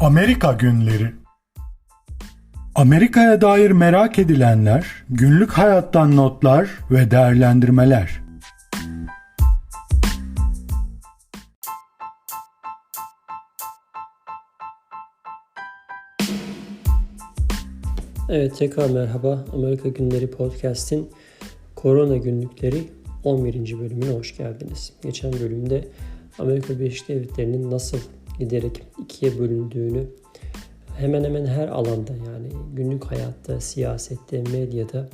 Amerika Günleri Amerika'ya dair merak edilenler, günlük hayattan notlar ve değerlendirmeler. Evet tekrar merhaba. Amerika Günleri Podcast'in Korona Günlükleri 11. bölümüne hoş geldiniz. Geçen bölümde Amerika Birleşik Devletleri'nin nasıl giderek ikiye bölündüğünü hemen hemen her alanda yani günlük hayatta, siyasette, medyada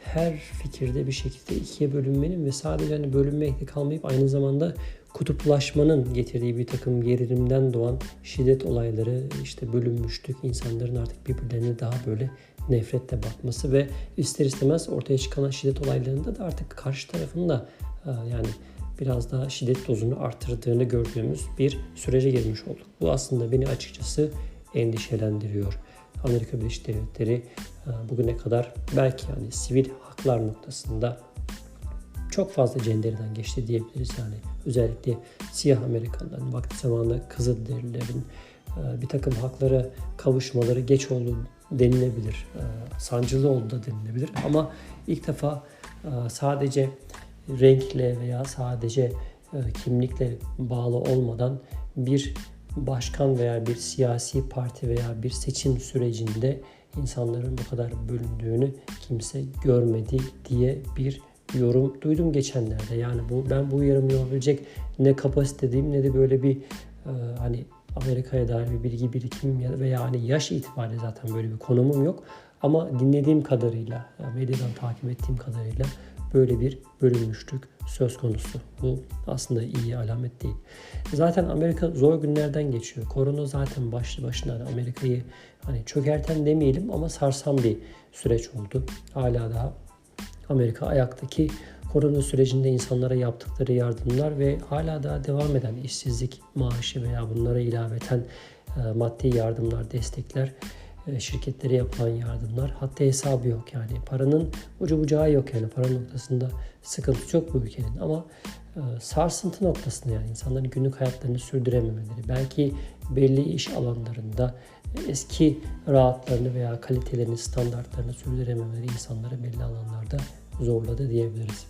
her fikirde bir şekilde ikiye bölünmenin ve sadece hani bölünmekle kalmayıp aynı zamanda kutuplaşmanın getirdiği bir takım gerilimden doğan şiddet olayları işte bölünmüştük. insanların artık birbirlerine daha böyle nefretle bakması ve ister istemez ortaya çıkan şiddet olaylarında da artık karşı tarafın da e, yani biraz daha şiddet dozunu artırdığını gördüğümüz bir sürece girmiş olduk. Bu aslında beni açıkçası endişelendiriyor. Amerika Birleşik Devletleri e, bugüne kadar belki yani sivil haklar noktasında çok fazla cendereden geçti diyebiliriz yani. Özellikle siyah Amerikanların vakti zamanında Kızılderililerin e, bir takım haklara kavuşmaları geç oldu denilebilir. E, sancılı oldu da denilebilir. Ama ilk defa sadece renkle veya sadece kimlikle bağlı olmadan bir başkan veya bir siyasi parti veya bir seçim sürecinde insanların bu kadar bölündüğünü kimse görmedi diye bir yorum duydum geçenlerde. Yani bu ben bu yorumu yapabilecek ne kapasitedeyim ne de böyle bir e, hani Amerika'ya dair bir bilgi birikimim veya hani yaş itibariyle zaten böyle bir konumum yok. Ama dinlediğim kadarıyla, medyadan takip ettiğim kadarıyla böyle bir bölünmüşlük söz konusu. Bu aslında iyi alamet değil. Zaten Amerika zor günlerden geçiyor. Korona zaten başlı başına Amerika'yı hani çökerten demeyelim ama sarsan bir süreç oldu. Hala daha Amerika ayaktaki korona sürecinde insanlara yaptıkları yardımlar ve hala daha devam eden işsizlik maaşı veya bunlara ilaveten e, maddi yardımlar, destekler şirketlere yapılan yardımlar hatta hesabı yok yani paranın ucu bucağı yok yani para noktasında sıkıntı çok bu ülkenin ama e, sarsıntı noktasında yani insanların günlük hayatlarını sürdürememeleri belki belli iş alanlarında eski rahatlarını veya kalitelerini standartlarını sürdürememeleri insanları belli alanlarda zorladı diyebiliriz.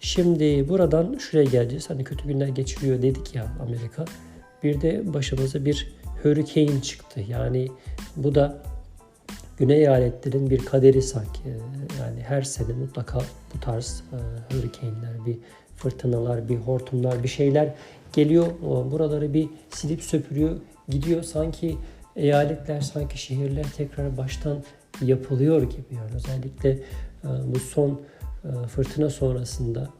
Şimdi buradan şuraya geleceğiz. Hani kötü günler geçiriyor dedik ya Amerika. Bir de başımıza bir hurricane çıktı. Yani bu da Güney eyaletlerin bir kaderi sanki. Yani her sene mutlaka bu tarz e, hurricane'ler, bir fırtınalar, bir hortumlar, bir şeyler geliyor. Buraları bir silip süpürüyor, gidiyor. Sanki eyaletler, sanki şehirler tekrar baştan yapılıyor gibi. Yani özellikle e, bu son e, fırtına sonrasında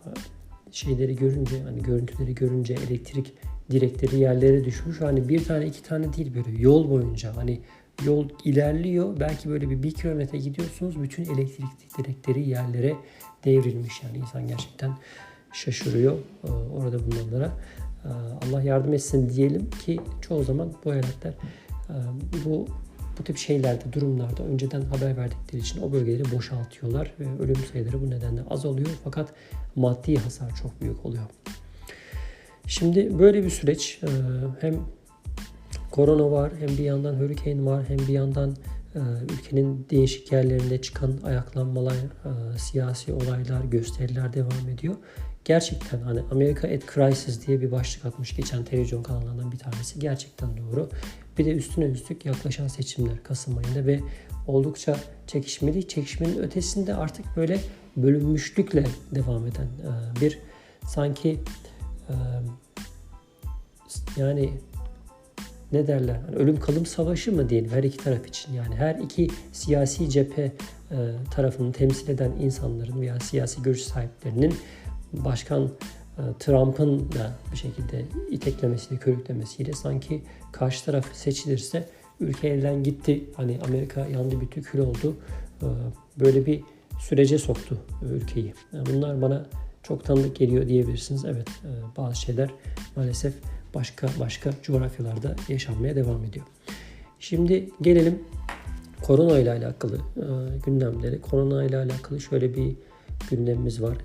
şeyleri görünce, hani görüntüleri görünce elektrik direkleri yerlere düşmüş. Hani bir tane iki tane değil böyle yol boyunca hani yol ilerliyor. Belki böyle bir bir kilometre gidiyorsunuz. Bütün elektrik direkleri yerlere devrilmiş. Yani insan gerçekten şaşırıyor e, orada bulunanlara. E, Allah yardım etsin diyelim ki çoğu zaman bu eyaletler e, bu bu tip şeylerde, durumlarda önceden haber verdikleri için o bölgeleri boşaltıyorlar ve ölüm sayıları bu nedenle az oluyor fakat maddi hasar çok büyük oluyor. Şimdi böyle bir süreç hem korona var hem bir yandan hurricane var hem bir yandan e, ülkenin değişik yerlerinde çıkan ayaklanmalar, e, siyasi olaylar, gösteriler devam ediyor. Gerçekten hani Amerika at Crisis diye bir başlık atmış geçen televizyon kanallarından bir tanesi. Gerçekten doğru. Bir de üstüne üstlük yaklaşan seçimler Kasım ayında ve oldukça çekişmeli. Çekişmenin ötesinde artık böyle bölünmüşlükle devam eden bir sanki yani ne derler? Yani ölüm kalım savaşı mı diyelim her iki taraf için. Yani her iki siyasi cephe e, tarafını temsil eden insanların veya siyasi görüş sahiplerinin başkan e, Trump'ın da bir şekilde iteklemesiyle, körüklemesiyle sanki karşı taraf seçilirse ülke elden gitti. Hani Amerika yandı bir kül oldu. E, böyle bir sürece soktu ülkeyi. Yani bunlar bana çok tanıdık geliyor diyebilirsiniz. Evet e, bazı şeyler maalesef başka başka coğrafyalarda yaşanmaya devam ediyor. Şimdi gelelim korona ile alakalı e, gündemleri. Korona ile alakalı şöyle bir gündemimiz var.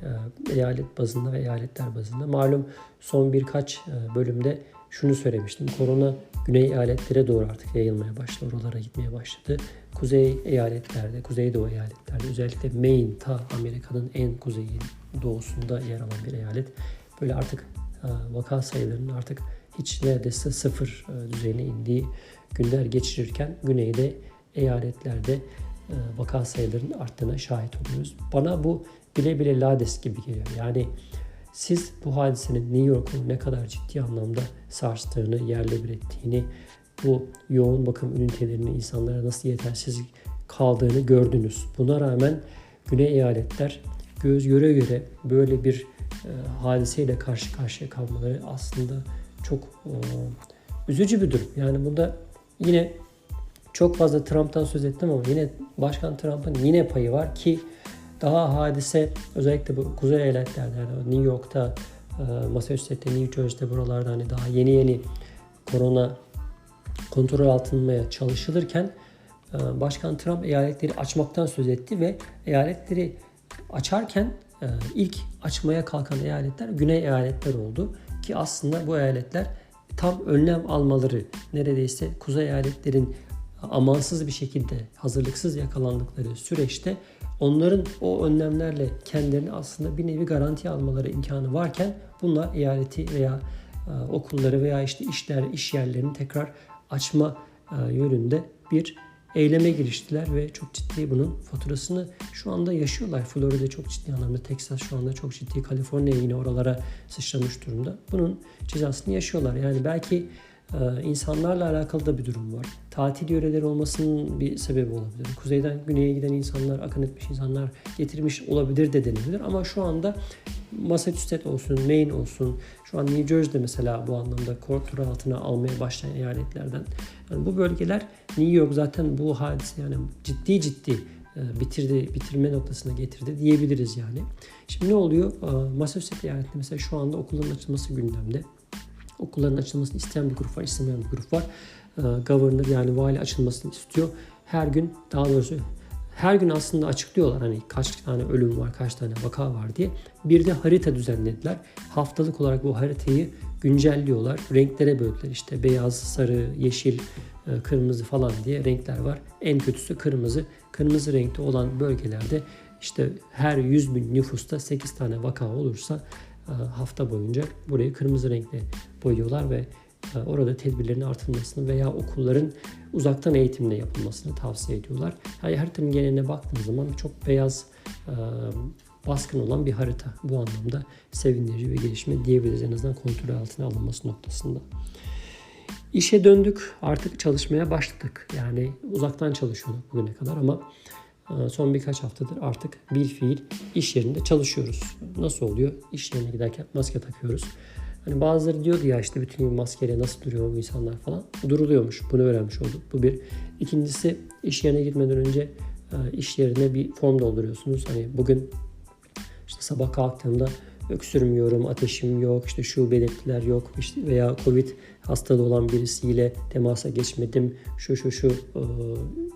E, eyalet bazında ve eyaletler bazında. Malum son birkaç e, bölümde şunu söylemiştim. Korona güney eyaletlere doğru artık yayılmaya başladı. Oralara gitmeye başladı. Kuzey eyaletlerde, kuzeydoğu eyaletlerde özellikle Maine ta Amerika'nın en kuzeyi doğusunda yer alan bir eyalet. Böyle artık vaka sayılarının artık hiç neredeyse sıfır e, düzeyine indiği günler geçirirken güneyde eyaletlerde e, vaka sayılarının arttığına şahit oluyoruz. Bana bu bile bile lades gibi geliyor. Yani siz bu hadisenin New York'un ne kadar ciddi anlamda sarstığını, yerle bir ettiğini, bu yoğun bakım ünitelerinin insanlara nasıl yetersiz kaldığını gördünüz. Buna rağmen Güney eyaletler göz göre göre böyle bir e, hadiseyle karşı karşıya kalmaları aslında çok e, üzücü bir durum. Yani bunda yine çok fazla Trump'tan söz ettim ama yine Başkan Trump'ın yine payı var ki daha hadise özellikle bu kuzey eyaletlerde yani New York'ta, e, Massachusetts'te, New Jersey'de buralarda hani daha yeni yeni korona kontrol altına çalışılırken e, Başkan Trump eyaletleri açmaktan söz etti ve eyaletleri açarken ilk açmaya kalkan eyaletler güney eyaletler oldu ki aslında bu eyaletler tam önlem almaları neredeyse kuzey eyaletlerin amansız bir şekilde hazırlıksız yakalandıkları süreçte onların o önlemlerle kendilerini aslında bir nevi garanti almaları imkanı varken bunlar eyaleti veya e, okulları veya işte işler, iş yerlerini tekrar açma e, yönünde bir eyleme giriştiler ve çok ciddi bunun faturasını şu anda yaşıyorlar. Florida çok ciddi anlamda, Texas şu anda çok ciddi, Kaliforniya yine oralara sıçramış durumda. Bunun cezasını yaşıyorlar. Yani belki ee, insanlarla alakalı da bir durum var. Tatil yöreleri olmasının bir sebebi olabilir. Kuzeyden güneye giden insanlar, akın etmiş insanlar getirmiş olabilir de denebilir. Ama şu anda Massachusetts olsun, Maine olsun, şu an New Jersey'de mesela bu anlamda kontrol altına almaya başlayan eyaletlerden. Yani bu bölgeler New York zaten bu hadise yani ciddi ciddi e, bitirdi, bitirme noktasına getirdi diyebiliriz yani. Şimdi ne oluyor? Massachusetts eyaletinde mesela şu anda okulların açılması gündemde okulların açılmasını isteyen bir grup var, istemeyen bir grup var. Ee, governor yani vali açılmasını istiyor. Her gün daha doğrusu her gün aslında açıklıyorlar hani kaç tane ölüm var, kaç tane vaka var diye. Bir de harita düzenlediler. Haftalık olarak bu haritayı güncelliyorlar. Renklere böldüler işte beyaz, sarı, yeşil, e, kırmızı falan diye renkler var. En kötüsü kırmızı. Kırmızı renkte olan bölgelerde işte her 100 bin nüfusta 8 tane vaka olursa hafta boyunca burayı kırmızı renkle boyuyorlar ve e, orada tedbirlerin artırılmasını veya okulların uzaktan eğitimle yapılmasını tavsiye ediyorlar. Yani haritanın geneline baktığınız zaman çok beyaz e, baskın olan bir harita. Bu anlamda sevindirici ve gelişme diyebiliriz en azından kontrol altına alınması noktasında. İşe döndük. Artık çalışmaya başladık. Yani uzaktan çalışıyorduk bugüne kadar ama son birkaç haftadır artık bir fiil iş yerinde çalışıyoruz. Nasıl oluyor? İş yerine giderken maske takıyoruz. Hani bazıları diyordu ya işte bütün gün maskeyle nasıl duruyor bu insanlar falan. Duruluyormuş. Bunu öğrenmiş olduk. Bu bir. İkincisi iş yerine gitmeden önce e, iş yerine bir form dolduruyorsunuz. Hani bugün işte sabah kalktığımda öksürmüyorum, ateşim yok, işte şu belirtiler yok işte veya Covid hastalığı olan birisiyle temasa geçmedim, şu şu şu e,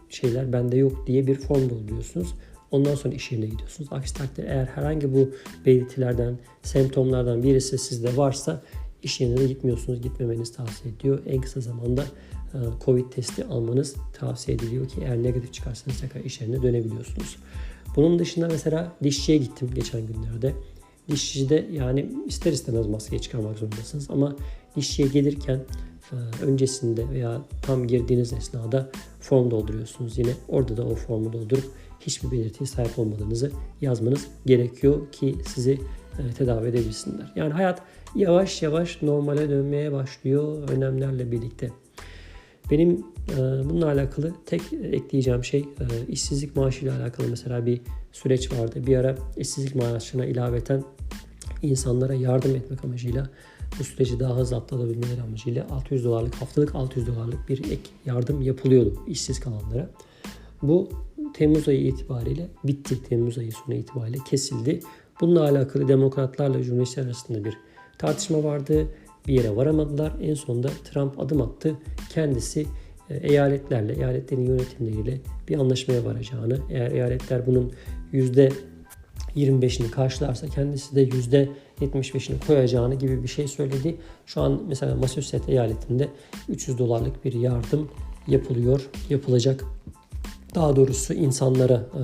şeyler bende yok diye bir form dolduruyorsunuz. Ondan sonra iş yerine gidiyorsunuz. Aksi takdirde eğer herhangi bu belirtilerden, semptomlardan birisi sizde varsa iş yerine de gitmiyorsunuz. Gitmemeniz tavsiye ediyor. En kısa zamanda e, Covid testi almanız tavsiye ediliyor ki eğer negatif çıkarsanız tekrar iş yerine dönebiliyorsunuz. Bunun dışında mesela dişçiye gittim geçen günlerde. Dişçide yani ister istemez maskeyi çıkarmak zorundasınız ama dişçiye gelirken e, öncesinde veya tam girdiğiniz esnada form dolduruyorsunuz yine. Orada da o formu doldurup hiçbir belirtiye sahip olmadığınızı yazmanız gerekiyor ki sizi e, tedavi edebilsinler. Yani hayat yavaş yavaş normale dönmeye başlıyor önemlerle birlikte. Benim e, bununla alakalı tek ekleyeceğim şey işsizlik maaşı ile alakalı mesela bir süreç vardı. Bir ara işsizlik maaşına ilaveten insanlara yardım etmek amacıyla bu süreci daha hızlı atlatabilmeleri amacıyla 600 dolarlık haftalık 600 dolarlık bir ek yardım yapılıyordu işsiz kalanlara. Bu Temmuz ayı itibariyle bitti. Temmuz ayı sonu itibariyle kesildi. Bununla alakalı demokratlarla cumhuriyetçiler arasında bir tartışma vardı. Bir yere varamadılar. En sonunda Trump adım attı. Kendisi e, eyaletlerle, eyaletlerin yönetimleriyle bir anlaşmaya varacağını, eğer eyaletler bunun yüzde 25'ini karşılarsa kendisi de %75'ini koyacağını gibi bir şey söyledi. Şu an mesela Massachusetts eyaletinde 300 dolarlık bir yardım yapılıyor, yapılacak. Daha doğrusu insanlara e,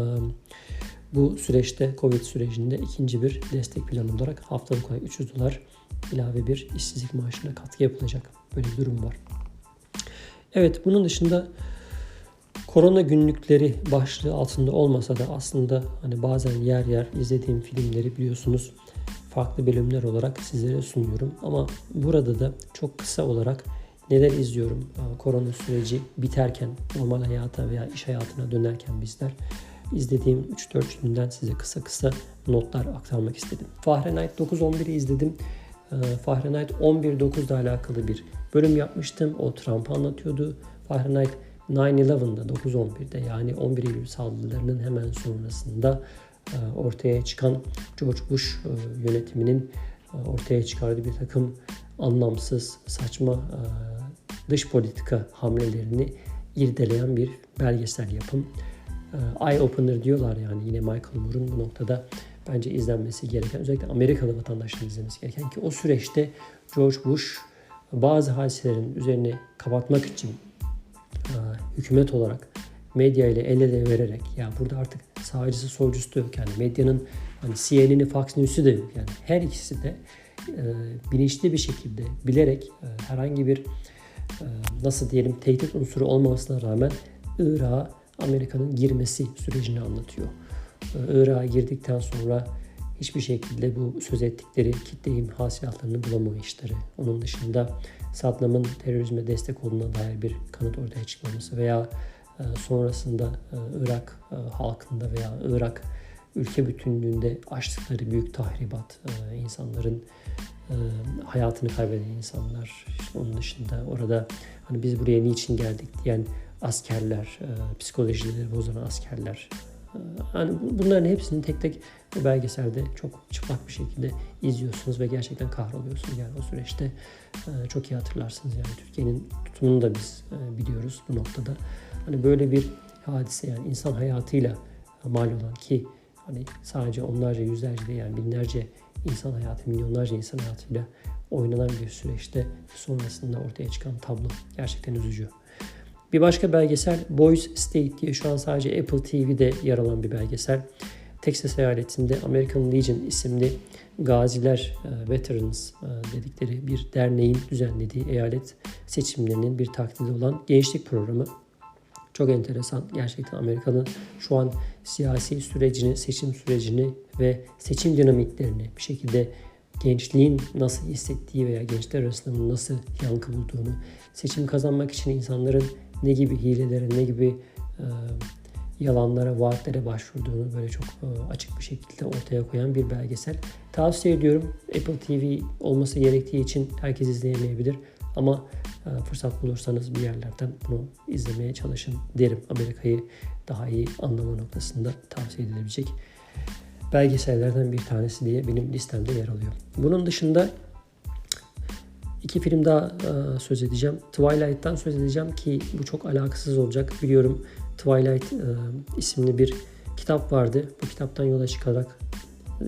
bu süreçte Covid sürecinde ikinci bir destek planı olarak haftalık olarak 300 dolar ilave bir işsizlik maaşına katkı yapılacak. Böyle bir durum var. Evet bunun dışında korona günlükleri başlığı altında olmasa da aslında hani bazen yer yer izlediğim filmleri biliyorsunuz farklı bölümler olarak sizlere sunuyorum. Ama burada da çok kısa olarak neler izliyorum korona süreci biterken normal hayata veya iş hayatına dönerken bizler izlediğim 3-4 filmden size kısa kısa notlar aktarmak istedim. Fahrenheit 911'i izledim. Ee, Fahrenheit 11.9 ile alakalı bir bölüm yapmıştım. O Trump'ı anlatıyordu. Fahrenheit 9-11'da 9-11'de yani 11 Eylül saldırılarının hemen sonrasında e, ortaya çıkan George Bush e, yönetiminin e, ortaya çıkardığı bir takım anlamsız, saçma dış politika hamlelerini irdeleyen bir belgesel yapım. Eye opener diyorlar yani yine Michael Moore'un bu noktada bence izlenmesi gereken, özellikle Amerikalı vatandaşların izlemesi gereken ki o süreçte George Bush bazı hadiselerin üzerine kapatmak için hükümet olarak medya ile el ele vererek ya burada artık sağcısı solcusu da yok. Yani medyanın hani CNN'i Fox News'ü de yok. Yani her ikisi de e, bilinçli bir şekilde bilerek e, herhangi bir e, nasıl diyelim tehdit unsuru olmamasına rağmen Irak'a Amerika'nın girmesi sürecini anlatıyor. E, Irak'a girdikten sonra hiçbir şekilde bu söz ettikleri kitle imha silahlarını bulamayışları, onun dışında Saddam'ın terörizme destek olduğuna dair bir kanıt ortaya çıkmaması veya e, sonrasında e, Irak e, halkında veya Irak ülke bütünlüğünde açtıkları büyük tahribat, insanların hayatını kaybeden insanlar, işte onun dışında orada hani biz buraya niçin geldik diyen askerler, psikolojileri bozan askerler, bu- bunların hepsini tek tek belgeselde çok çıplak bir şekilde izliyorsunuz ve gerçekten kahroluyorsunuz yani o süreçte e, çok iyi hatırlarsınız yani Türkiye'nin tutumunu da biz e, biliyoruz bu noktada. Hani böyle bir hadise yani insan hayatıyla mal olan ki hani sadece onlarca yüzlerce değil yani binlerce insan hayatı, milyonlarca insan hayatıyla oynanan bir süreçte sonrasında ortaya çıkan tablo gerçekten üzücü. Bir başka belgesel Boys State diye şu an sadece Apple TV'de yer alan bir belgesel. Texas eyaletinde American Legion isimli gaziler, e, veterans e, dedikleri bir derneğin düzenlediği eyalet seçimlerinin bir taklidi olan gençlik programı. Çok enteresan. Gerçekten Amerika'nın şu an siyasi sürecini, seçim sürecini ve seçim dinamiklerini bir şekilde gençliğin nasıl hissettiği veya gençler arasında nasıl yankı bulduğunu, seçim kazanmak için insanların ne gibi hilelere, ne gibi e, yalanlara, vaatlere başvurduğunu böyle çok e, açık bir şekilde ortaya koyan bir belgesel. Tavsiye ediyorum. Apple TV olması gerektiği için herkes izleyemeyebilir. Ama e, fırsat bulursanız bir yerlerden bunu izlemeye çalışın derim. Amerika'yı daha iyi anlama noktasında tavsiye edilebilecek belgesellerden bir tanesi diye benim listemde yer alıyor. Bunun dışında iki film daha e, söz edeceğim. Twilight'tan söz edeceğim ki bu çok alakasız olacak. Biliyorum Twilight e, isimli bir kitap vardı. Bu kitaptan yola çıkarak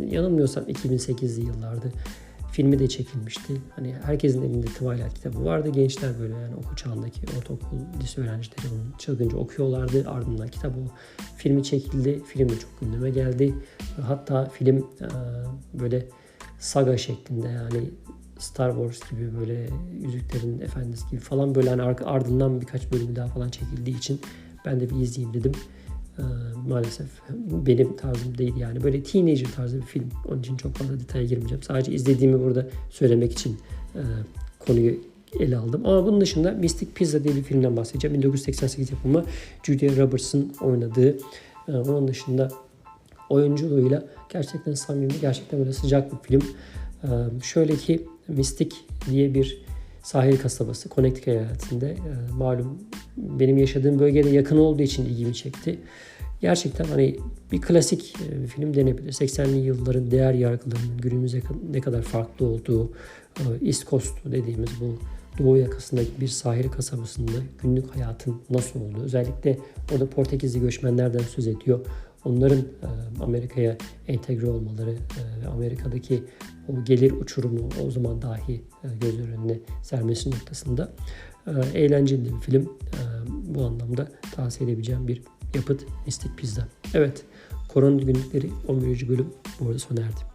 yanılmıyorsam 2008'li yıllardı. Filmi de çekilmişti. Hani herkesin elinde Twilight kitabı vardı. Gençler böyle yani okul çağındaki ortaokul, lise öğrencileri onu çılgınca okuyorlardı. Ardından kitap o filmi çekildi. Film de çok gündeme geldi. Hatta film e, böyle saga şeklinde yani Star Wars gibi böyle Yüzüklerin Efendisi gibi falan böyle hani ar- ardından birkaç bölümü daha falan çekildiği için ben de bir izleyeyim dedim. Ee, maalesef benim tarzım değil yani böyle teenager tarzı bir film. Onun için çok fazla detaya girmeyeceğim. Sadece izlediğimi burada söylemek için e, konuyu ele aldım. Ama bunun dışında Mystic Pizza diye bir filmden bahsedeceğim. 1988 yapımı Julia Roberts'ın oynadığı. E, onun dışında oyunculuğuyla gerçekten samimi, gerçekten böyle sıcak bir film. Şöyle ki Mystic diye bir sahil kasabası Connecticut eyaletinde malum benim yaşadığım bölgede yakın olduğu için ilgimi çekti. Gerçekten hani bir klasik bir film denebilir. 80'li yılların değer yargılarının günümüze ne kadar farklı olduğu East Coast dediğimiz bu Doğu yakasındaki bir sahil kasabasında günlük hayatın nasıl olduğu özellikle orada Portekizli göçmenlerden söz ediyor. Onların e, Amerika'ya entegre olmaları e, ve Amerika'daki o gelir uçurumu o zaman dahi e, gözler önüne sermesi noktasında eğlenceli bir film. Bu anlamda tavsiye edebileceğim bir yapıt Mistik Pizza. Evet, Korona Günlükleri 11. bölüm burada sona erdi.